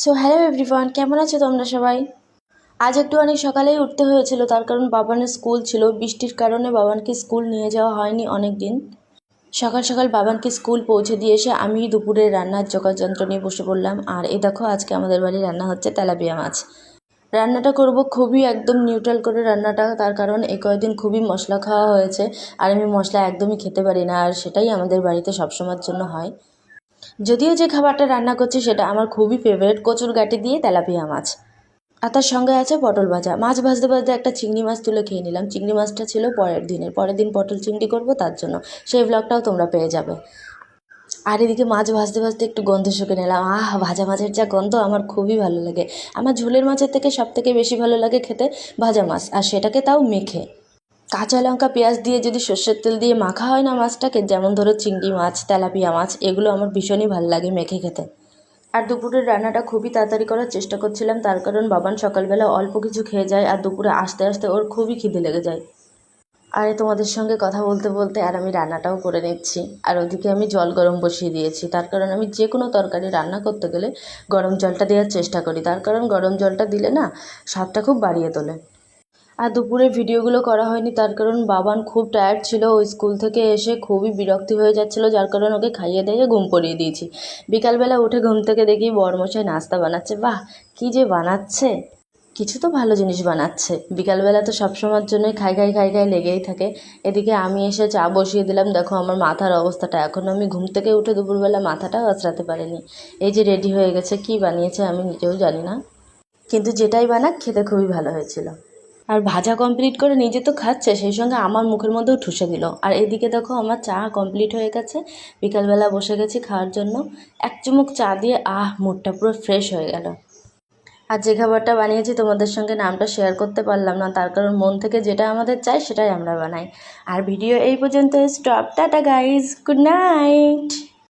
So hello everyone কেমন আছো তোমরা সবাই? আজ একটু অনেক সকালেই উঠতে হয়েছিল, তার কারণ বাবানের স্কুল ছিল। বৃষ্টির কারণে বাবানকে স্কুল নিয়ে যাওয়া হয়নি অনেক দিন সকাল সকাল বাবানকে স্কুল পৌঁছে দিয়ে এসে আমি দুপুরে রান্নার যোগাযন্ত্র নিয়ে বসে পড়লাম। আর এ দেখো, আজকে আমাদের বাড়ি রান্না হচ্ছে তেলাপিয়া মাছ। রান্নাটা করব খুবই একদম নিউট্রাল করে রান্নাটা, তার কারণ এই কয়েকদিন খুবই মশলা খাওয়া হয়েছে। আর আমি মশলা একদমই খেতে পারি না, আর সেটাই আমাদের বাড়িতে সবসময়ের জন্য হয়। যদিও যে খাবারটা রান্না করছি সেটা আমার খুবই ফেভারিট কচুর গাঁটি দিয়ে তেলাপিয়া মাছ। আর তার সঙ্গে আছে পটল ভাজা। মাছ ভাজতে ভাজতে একটা চিংড়ি মাছ তুলে খেয়ে নিলাম। চিংড়ি মাছটা ছিল পরের দিনের। পরের দিন পটল চিংড়ি করব তার জন্য। সেই ব্লগটাও তোমরা পেয়ে যাবে। আর এদিকে মাছ ভাজতে ভাজতে একটু গন্ধ শুকে নিলাম। আহ, ভাজা মাছের যা গন্ধ আমার খুবই ভালো লাগে। আমার ঝোলের মাছের থেকে সব থেকে বেশি ভালো লাগে খেতে ভাজা মাছ। আর সেটাকে তাও মেখে। কাঁচা লঙ্কা, পেঁয়াজ দিয়ে যদি সর্ষের তেল দিয়ে মাখা হয় না মাছটাকে, যেমন ধরো চিংড়ি মাছ, তেলাপিয়া মাছ, এগুলো আমার ভীষণই ভালো লাগে মেখে খেতে। আর দুপুরের রান্নাটা খুবই তাড়াতাড়ি করার চেষ্টা করছিলাম, তার কারণ বাবান সকালবেলা অল্প কিছু খেয়ে যায় আর দুপুরে আস্তে আস্তে ওর খুবই খিদে লেগে যায়। আরে তোমাদের সঙ্গে কথা বলতে বলতে আর আমি রান্নাটাও করে নিচ্ছি। আর ওদিকে আমি জল গরম বসিয়ে দিয়েছি, তার কারণ আমি যে কোনো তরকারি রান্না করতে গেলে গরম জলটা দেওয়ার চেষ্টা করি। তার কারণ গরম জলটা দিলে না স্বাদটা খুব বাড়িয়ে তোলে। আর দুপুরে ভিডিওগুলো করা হয়নি, তার কারণ বাবান খুব টায়ার্ড ছিল। ওই স্কুল থেকে এসে খুবই বিরক্তি হয়ে যাচ্ছিল, যার কারণে ওকে খাইয়ে দিয়ে ঘুম পড়িয়ে দিয়েছি। বিকালবেলা উঠে ঘুম থেকে দেখি বরমশাই নাস্তা বানাচ্ছে। বাহ, কী যে বানাচ্ছে! কিছু তো ভালো জিনিস বানাচ্ছে। বিকালবেলা তো সবসময়ের জন্যই খাই খাই খাই খাই লেগেই থাকে। এদিকে আমি এসে চা বসিয়ে দিলাম। দেখো, আমার মাথার অবস্থাটা। এখন আমি ঘুম থেকে উঠে দুপুরবেলা মাথাটাও আঁচড়াতে পারিনি। এই যে রেডি হয়ে গেছে, কি বানিয়েছে আমি নিজেও জানি না। কিন্তু যেটাই বানাক, খেতে খুবই ভালো হয়েছিল। আর ভাজা কমপ্লিট করে নিজে তো খাচ্ছে, সেই সঙ্গে আমার মুখের মধ্যেও ঠুসে দিল। আর এদিকে দেখো আমার চা কমপ্লিট হয়ে গেছে। বিকালবেলা বসে গেছি খাওয়ার জন্য। এক চুমুক চা দিয়ে আহ, মুডটা পুরো ফ্রেশ হয়ে গেল। আর যে খাবারটা বানিয়েছি তোমাদের সঙ্গে নামটা শেয়ার করতে পারলাম না, তার কারণ মন থেকে যেটা আমাদের চাই সেটাই আমরা বানাই। আর ভিডিও এই পর্যন্ত stop tata guys good night